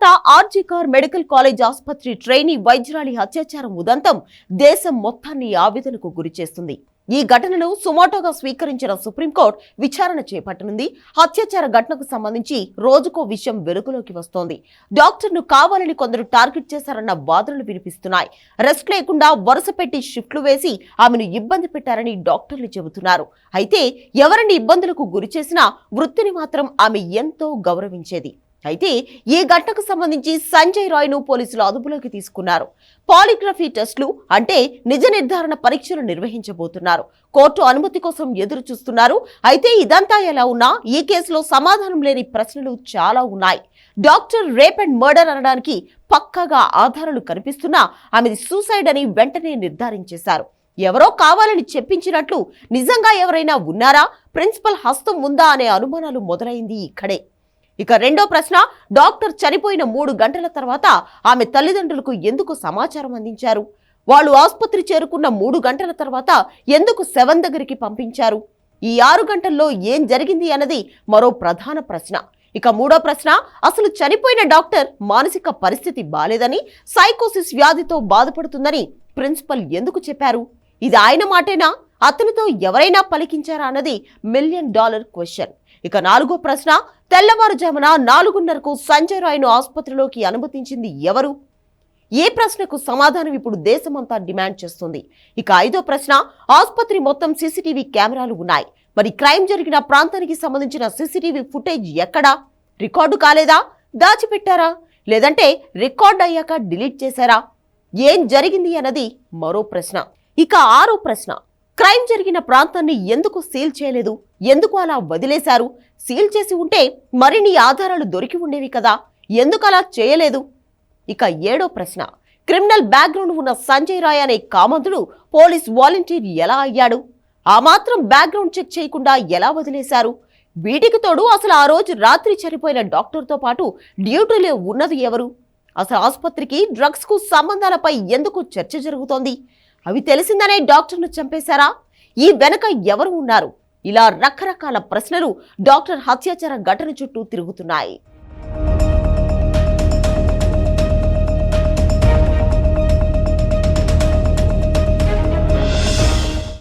Calcutta RG Kar medical college ఆసుపత్రి trainee వైద్యురాలి అత్యాచారం ఉదంతం దేశం మొత్తాన్ని ఆవేదనకు గురిచేస్తుంది ఈ ఘటనను సుమోటోగా స్వీకరించిన సుప్రీంకోర్టు విచారణ చేపట్టనుంది. అత్యాచార ఘటనకు సంబంధించి రోజుకో విషయం వెలుగులోకి వస్తోంది. డాక్టర్ను కావాలని కొందరు టార్గెట్ చేశారన్న వాదనలు వినిపిస్తున్నాయి. రెస్ట్ లేకుండా వరుస పెట్టి షిఫ్ట్లు వేసి ఆమెను ఇబ్బంది పెట్టారని డాక్టర్లు చెబుతున్నారు. అయితే ఎవరిని ఇబ్బందులకు గురి చేసినా వృత్తిని మాత్రం ఆమె ఎంతో గౌరవించేది. అయితే ఈ ఘటనకు సంబంధించి సంజయ్ రాయ్ను పోలీసులు అదుపులోకి తీసుకున్నారు. పాలిగ్రఫీ టెస్టులు అంటే నిజ నిర్ధారణ పరీక్షలు నిర్వహించబోతున్నారు. కోర్టు అనుమతి కోసం ఎదురు చూస్తున్నారు. అయితే ఇదంతా ఎలా ఉన్నా ఈ కేసులో సమాధానం లేని ప్రశ్నలు చాలా ఉన్నాయి. డాక్టర్ రేప్ అండ్ మర్డర్ అనడానికి పక్కగా ఆధారాలు కనిపిస్తున్నా ఆమెది సూసైడ్ అని వెంటనే నిర్ధారించేశారు. ఎవరో కావాలని చెప్పించినట్లు నిజంగా ఎవరైనా ఉన్నారా? ప్రిన్సిపల్ హస్తం ఉందా అనే అనుమానాలు మొదలైంది ఇక్కడే. ఇక రెండో ప్రశ్న డాక్టర్ చనిపోయిన మూడు గంటల తర్వాత ఆమె తల్లిదండ్రులకు ఎందుకు సమాచారం అందించారు? వాళ్ళు ఆసుపత్రి చేరుకున్న మూడు గంటల తర్వాత ఎందుకు సెవెన్ దగ్గరికి పంపించారు? ఈ ఆరు గంటల్లో ఏం జరిగింది అన్నది మరో ప్రధాన ప్రశ్న. ఇక మూడో ప్రశ్న అసలు చనిపోయిన డాక్టర్ మానసిక పరిస్థితి బాలేదని సైకోసిస్ వ్యాధితో బాధపడుతుందని ప్రిన్సిపల్ ఎందుకు చెప్పారు? ఇది ఆయన మాటేనా? అతనితో ఎవరైనా పలికించారా అన్నది మిలియన్ డాలర్ క్వశ్చన్. ఇక నాలుగో ప్రశ్న తెల్లవారుజామున నాలుగున్నరకు సంజయ్ రాయ్ను ఆసుపత్రిలోకి అనుమతించింది ఎవరు? ఏ ప్రశ్నకు సమాధానం ఇప్పుడు దేశమంతా డిమాండ్ చేస్తుంది? ఇక ఐదో ప్రశ్న ఆసుపత్రి మొత్తం సీసీటీవీ కెమెరాలు ఉన్నాయి. మరి క్రైమ్ జరిగిన ప్రాంతానికి సంబంధించిన సీసీటీవీ ఫుటేజ్ ఎక్కడా? రికార్డు కాలేదా? దాచిపెట్టారా? లేదంటే రికార్డ్ అయ్యాక డిలీట్ చేశారా? ఏం జరిగింది అన్నది మరో ప్రశ్న. ఇక ఆరో ప్రశ్న క్రైమ్ జరిగిన ప్రాంతాన్ని ఎందుకు సీల్ చేయలేదు? ఎందుకు అలా వదిలేశారు? సీల్ చేసి ఉంటే మరిన్ని ఆధారాలు దొరికి ఉండేవి కదా. ఎందుకు అలా చేయలేదు? ఇక ఏడో ప్రశ్న. క్రిమినల్ బ్యాక్గ్రౌండ్ ఉన్న సంజయ్ రాయ్ అనే కామంతుడు పోలీస్ వాలంటీర్ ఎలా అయ్యాడు? ఆ మాత్రం బ్యాక్గ్రౌండ్ చెక్ చేయకుండా ఎలా వదిలేశారు? వీటికి తోడు అసలు ఆ రోజు రాత్రి చనిపోయిన డాక్టర్తో పాటు డ్యూటీలో ఉన్నది ఎవరు? అసలు ఆసుపత్రికి డ్రగ్స్కు సంబంధాలపై ఎందుకు చర్చ జరుగుతోంది? అవి తెలిసిందనే డాక్టర్ను చంపేశారా? ఈ వెనక ఎవరు ఉన్నారు? ఇలా రకరకాల ప్రశ్నలు డాక్టర్ హత్యాచార ఘటన చుట్టూ తిరుగుతున్నాయి.